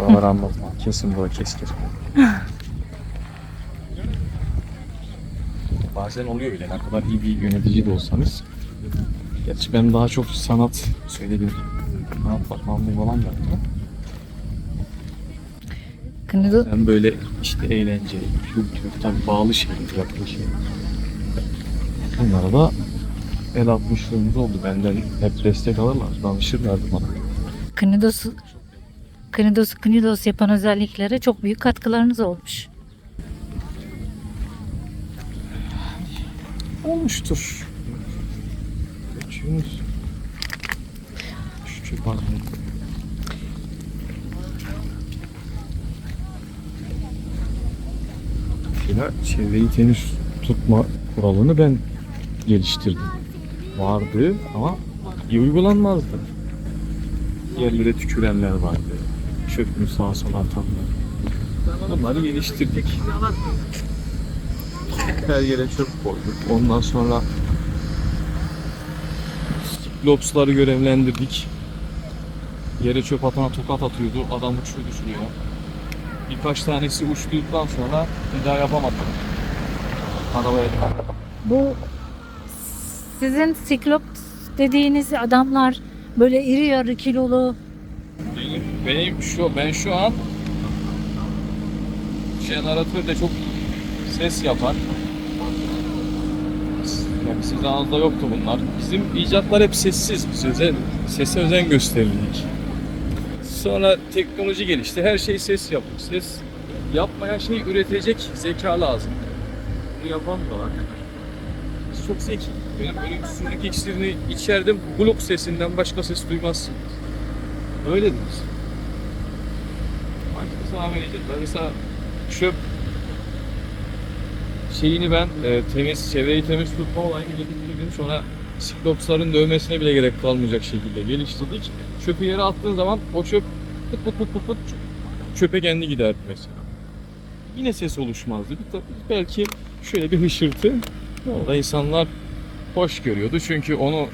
Oraları anlatma. Kesin burada keskin. Bazen oluyor öyle. Ne kadar iyi bir yönetici de olsanız. Gerçi ben daha çok sanat söyledim. Sanat bakmamlı falan yaptım. Kınıdı Ben böyle işte eğlence, kültür, tabii bağlı şeyler, yaptığı şeyler. Bunlara da el atmışlığımız oldu. Benden hep destek alırlar, danışırlardı bana. Knidos Knidos Knidos yapan özelliklere çok büyük katkılarınız olmuş. Olmuştur. Geçiyoruz. Şu. Mesela çevreyi temiz tutma kuralını ben geliştirdim. Vardı ama iyi uygulanmazdı. Yerlere tükürenler vardı. Çöpünü sağa sola atanlar. Bunları geliştirdik. Her yere çöp koyduk. Ondan sonra Lopsları görevlendirdik. Yere çöp atana tokat atıyordu. Adam uçuyordu şuraya. Birkaç tanesi uçtuktan sonra bir daha yapamadı. Arabaya Bu sizin siklop dediğiniz adamlar böyle iri yarı kilolu benim, şu ben şu an jeneratörde çok ses yapar. Yani sizin ağızda yoktu bunlar. Bizim icatlar hep sessiz. Biz özen, sese özen gösterirdik. Sonra teknoloji gelişti. Her şey ses yapıyor. Ses yapmayan şey üretecek zeka lazım. Bunu var. Biz çok zeki. Benim ölümsüzlük iksirini içerdim. Blok sesinden başka ses duymazsınız. Öyledir. Amel edecek. Ben mesela çöp şeyini ben e, temiz, çevreyi temiz tutma olayını geliştirdim. Sonra siklopsların dövmesine bile gerek kalmayacak şekilde geliştirdik. Çöpü yere attığın zaman o çöp pıt pıt pıt pıt pıt çöpe kendi giderdi mesela. Yine ses oluşmazdı. Belki şöyle bir hışırtı. Orada insanlar hoş görüyordu. Çünkü onu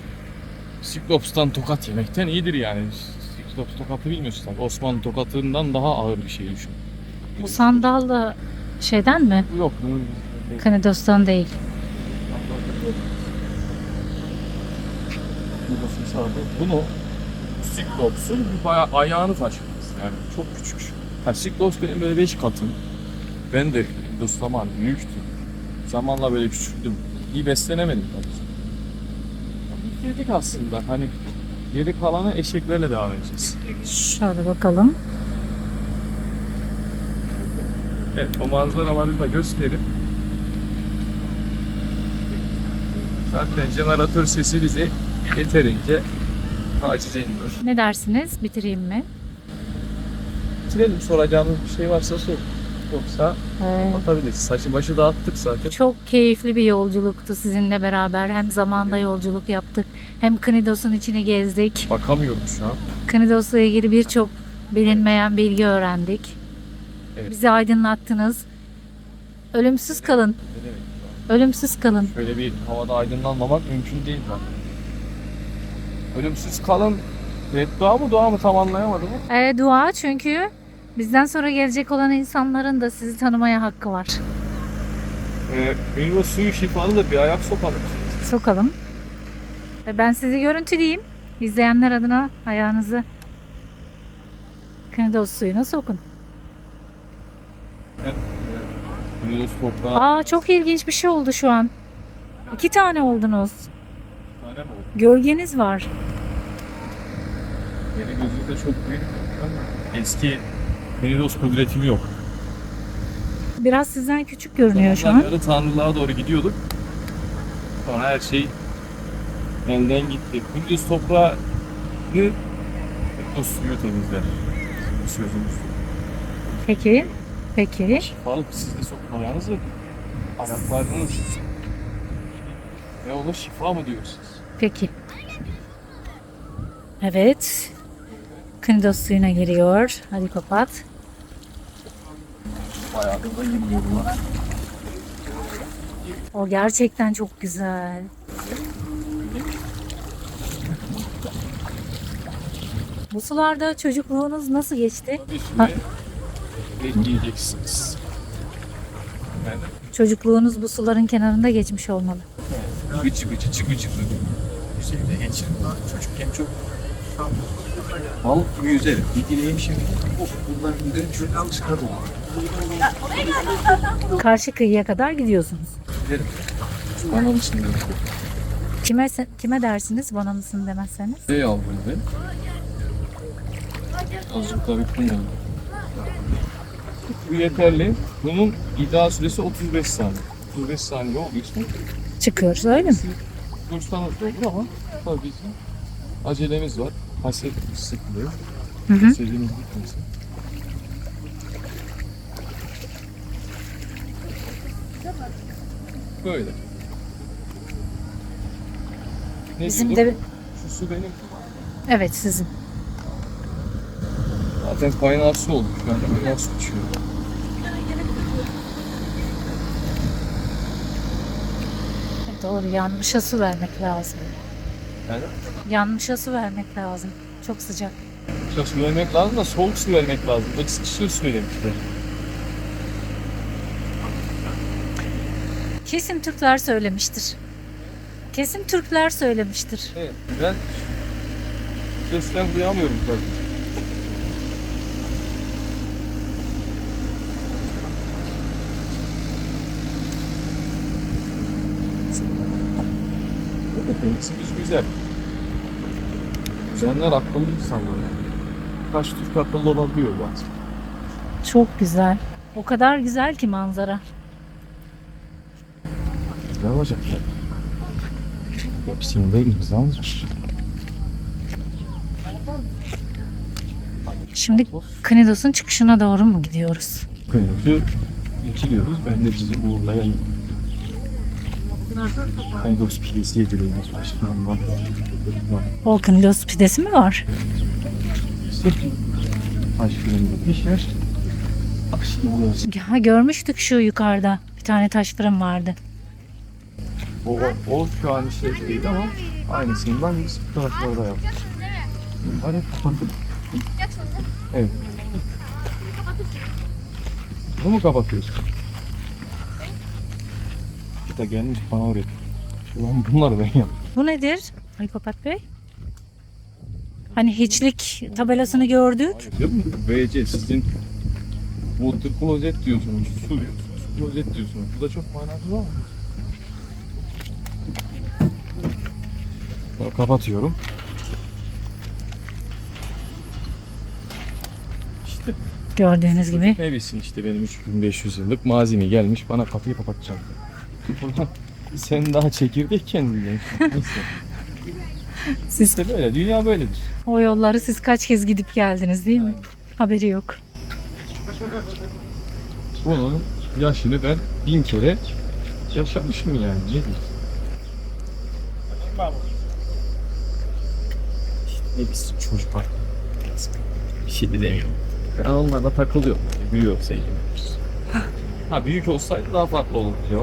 Siklops'tan tokat yemekten iyidir yani. Siklops tokatı bilmiyorsun tabii. Osmanlı tokatından daha ağır bir şey düşün. bu sandal da şeyden mi? Yok bunun Knidos'tan değil. Bunu Siklops'un bir bayağı ayağını taşımaz. Yani çok küçük. Ha, Siklops benim böyle 5 katım. Ben de dostlaman büyüktüm. Zamanla böyle küçüldüm. İyi beslenemedim tabii. Yedik aslında. Hani geri kalanı eşeklerle devam edeceğiz. Şöyle bakalım. Evet, o manzaraları da gösterip zaten jeneratör sesi bizi yeterince taciz ediyor. Ne dersiniz? Bitireyim mi? Bitirelim soracağınız bir şey varsa sor. Yoksa Ee, atabiliriz. Saçı başı dağıttık zaten. çok keyifli bir yolculuktu sizinle beraber. Hem zamanda yolculuk yaptık. Hem Knidos'un içini gezdik. Bakamıyorum şu an. Knidos'la ilgili birçok bilinmeyen bilgi öğrendik. Evet. Bizi aydınlattınız. Ölümsüz kalın. Ne demek? Ölümsüz kalın. Şöyle bir havada aydınlanmamak mümkün değil zaten. Ölümsüz kalın beddua mı dua mı tam anlayamadım. ama. Ee, dua çünkü bizden sonra gelecek olan insanların da sizi tanımaya hakkı var. Ee, meyve suyu şifalı da bir ayak sokalım. Sokalım. Ve ben sizi görüntüleyeyim. İzleyenler adına ayağınızı Knidos suyuna sokun. Meyve toprağı Aa çok ilginç bir şey oldu şu an. İki tane oldunuz. tane mi oldu? Gölgeniz var. Yeni gözlükte çok büyük. Eski Menidos kudretim yok. Biraz sizden küçük görünüyor şu an. Zamanları tanrılığa doğru gidiyorduk. Sonra her şey elden gitti. Kudüs toprağı Kudüs suyu temizler. Bu sözümüz. Peki. Peki. Şifalı siz de sokun ayağınızı. Ayaklarınız. Ne olur şifa mı diyorsunuz? Peki. Evet. Knidos suyuna giriyor. Hadi kapat. Bayağı da. O gerçekten çok güzel. Bu sularda çocukluğunuz nasıl geçti? Bir Ha. bekleyeceksiniz. Çocukluğunuz bu suların kenarında geçmiş olmalı. Bıcı bıcı çıkı çıkı. Güzel de geçirdim. Çocukken çok balık yüzerim. Bir dileğim şimdi. Of yüzerim çok alışkanlık oldu. Karşı kıyıya kadar gidiyorsunuz. Giderim. Onun için Kime kime dersiniz bana mısın demezseniz? ne aldım ben? Azıcık daha oldu. Bu yeterli. Bunun ideal süresi 35 saniye. 35 saniye olduysa Çıkıyoruz öyle mi? dursanız da olur ama tabii bizim acelemiz var. Haset sıkılıyor. Hı hı. İstediğiniz bitmesin. Böyle. Ne Bizim diyorduk? de Şu su benim. evet sizin. Zaten kaynar su oldu. Şu an kaynar su içiyor. Doğru yanmışa su vermek lazım. Yani Yanmışa su vermek lazım. Çok sıcak. sıcak su vermek lazım da soğuk su vermek lazım. Eksik su söylemişler. Kesin Türkler söylemiştir. Kesin Türkler söylemiştir. Evet. Ben sesten duyamıyorum tabii. Temizimiz güzel. Güzeller akıllı insanlar. Kaç Türk akıllı olabiliyor bazen. Çok güzel. O kadar güzel ki manzara. Ne olacak ya? Hepsini de imzalar. Şimdi Knidos'un çıkışına doğru mu gidiyoruz? Kıyıcı geçiliyoruz. Ben de sizi uğurlayan Kaydos pidesi yediriyoruz başkanım var. O Knidos pidesi mi var? Başkanımda pişer. Ha, görmüştük şu yukarıda. Bir tane taş fırın vardı. o, o şu an şey değil ama aynısından biz bu taraflarda yaptık. Hadi kapatın. Evet. Bu mu kapatıyorsun? De gelmiş bana oraya. Ulan bunları ben yaptım. Bu nedir? Papat Bey? Hani hiçlik tabelasını gördük. Değil mi? VC sizin water closet diyorsunuz, su diyorsunuz, klozet diyorsunuz. Bu da çok manası var mı? Bunu kapatıyorum. İşte Gördüğünüz gibi. ne bilsin işte benim 3500 yıllık mazimi gelmiş bana kapıyı kapatacak. Sen daha çekirdekken mi? Neyse. Siz İşte böyle, dünya böyledir. o yolları siz kaç kez gidip geldiniz değil mi? Haberi yok. Bunun yaşını ben bin kere yaşamışım yani. Ne diyeyim? Ne biz çocuklar. Bir şey de demiyorum. Ben onlarla takılıyorum. Büyük olsaydı. Ha büyük olsaydı daha farklı olurdu ya.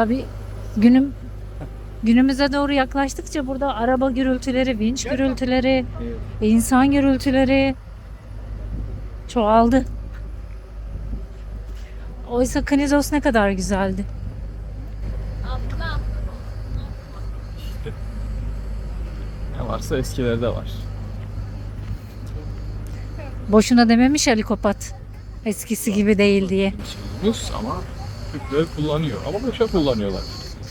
Tabii günüm günümüze doğru yaklaştıkça burada araba gürültüleri, vinç gürültüleri, insan gürültüleri çoğaldı. Oysa Knidos ne kadar güzeldi. Ne varsa eskilerde var. Boşuna dememiş Ali Kopat. Eskisi gibi değil diye. Ama Türkler kullanıyor. Ama boşa kullanıyorlar.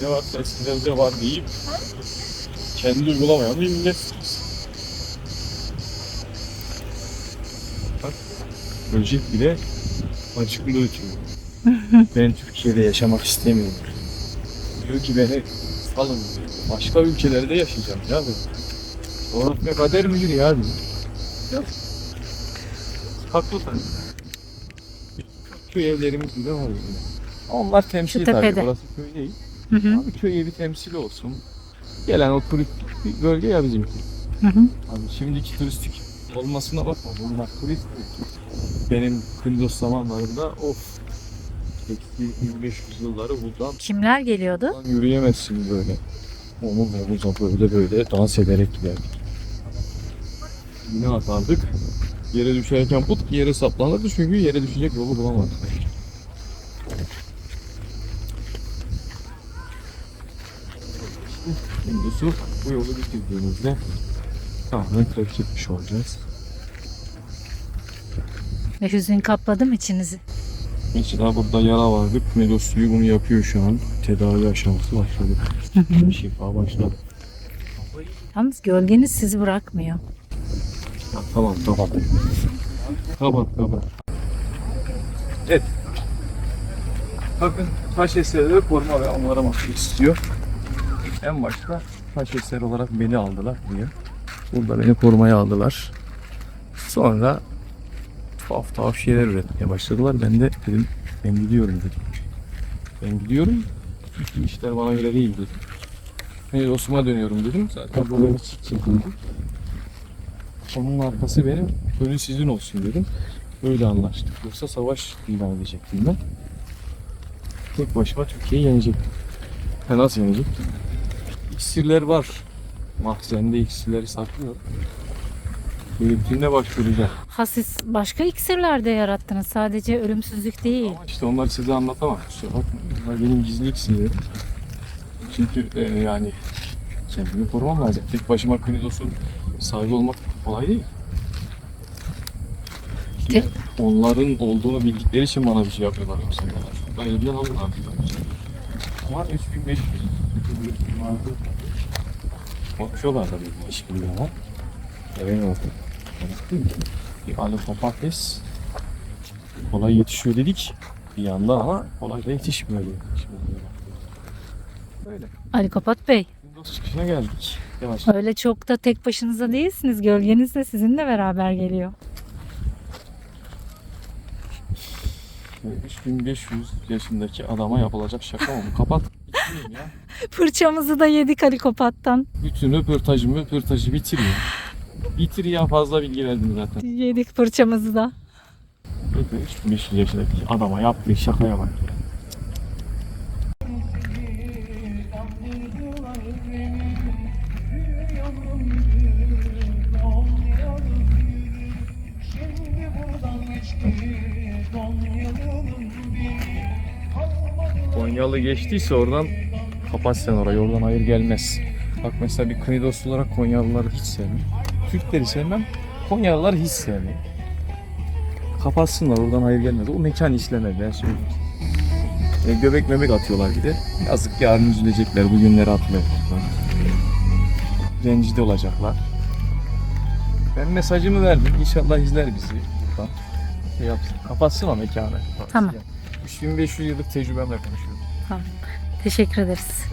Ne varsa eskilerde var deyip kendi uygulamayan bir millet. Bak, böcek bile acıklı ötüyor. ben Türkiye'de yaşamak istemiyorum. Diyor ki beni salın diyor. Başka ülkelerde yaşayacağım ya ben. Coğrafya kader midir ya diyor. Ya. Haklısın. Köy evlerimiz bile var. Onlar temsil Şu tabii. tepede. Burası köy değil. Hı hı. Abi köy evi temsili olsun. Gelen o turistik bir bölge ya bizimki. Hı hı. Abi şimdiki turistik olmasına bakma. Bunlar turistik. Benim Kındos zamanlarında of Eski 1500 yılları buradan Kimler geliyordu? Buradan yürüyemezsin böyle. Omuz omuza böyle böyle dans ederek giderdik. Yine atardık. Yere düşerken put yere saplanırdı çünkü yere düşecek yolu bulamadık. Şimdi su bu yolu bitirdiğimizde tamamen trafik etmiş olacağız. Ve hüzün kapladı mı içinizi? Mesela burada yara vardı. Medos suyu bunu yapıyor şu an. Tedavi aşaması başladı. Şifa başladı. Yalnız gölgeniz sizi bırakmıyor. Ha, tamam tamam. Kapat kapat. Evet. Bakın taş eserleri koruma ve onarmak istiyor. En başta taş eseri olarak beni aldılar buraya. Burada beni korumaya aldılar. Sonra tuhaf tuhaf şeyler üretmeye başladılar. Ben de dedim ben gidiyorum dedim. Ben gidiyorum. Bu işler bana göre değil dedim. Ben Osman'a dönüyorum dedim. Zaten bu beni çekildi. Onun arkası benim, önü sizin olsun dedim. Öyle anlaştık. Yoksa savaş ilan edecektim ben. Tek başıma Türkiye'yi yenecektim. Ha, nasıl yenecektim? İksirler var. Mahzende iksirleri saklıyor. Gerektiğinde başvuracağım. Ha siz başka iksirler de yarattınız. Sadece ölümsüzlük değil. Ama işte onları size anlatamam. Kusura bakmayın. Bunlar benim gizli iksirlerim. Çünkü e, yani kendimi korumam lazım. Tek başıma Knidos'un sahibi olmak kolay değil. Te- Onların olduğunu bildikleri için bana bir şey yapıyorlar yoksa. Ben elimden alırlar. Ama 3500 vardı. Bakıyorlar da bir iş biliyorlar. Evet oldu. Bir alı patates kolay yetişiyor dedik bir yandan ama kolay da yetişmiyor. Şimdi Böyle. Ali Kapat Bey, Windows çıkışına geldik. Yavaş. öyle çok da tek başınıza değilsiniz. Gölgeniz de sizinle beraber geliyor. 3500 yaşındaki adama yapılacak şaka mı? Kapat. Bitireyim ya. Fırçamızı da yedik Ali Kapat'tan. Bütün röportajımı röportajı bitir ya. Bitir ya fazla bilgi verdim zaten. Yedik fırçamızı da. 3500 yaşındaki adama yaptığı şakaya bak. Geçtiyse oradan kapat sen orayı. Oradan hayır gelmez. Bak mesela bir Knidos olarak Konyalıları hiç sevmem. Türkleri sevmem. Konyalılar hiç sevmem. Kapatsınlar oradan hayır gelmez. O mekan işlemedi. Ben söyleyeyim. E, göbek mebek atıyorlar bir de. Yazık yarın üzülecekler. Bu günleri atmayacaklar. Rencide olacaklar. Ben mesajımı verdim. İnşallah izler bizi buradan. Şey yapsın. Kapatsın o mekanı. Tamam. 3500 yıllık tecrübemle konuşuyorum. Teşekkür ederiz.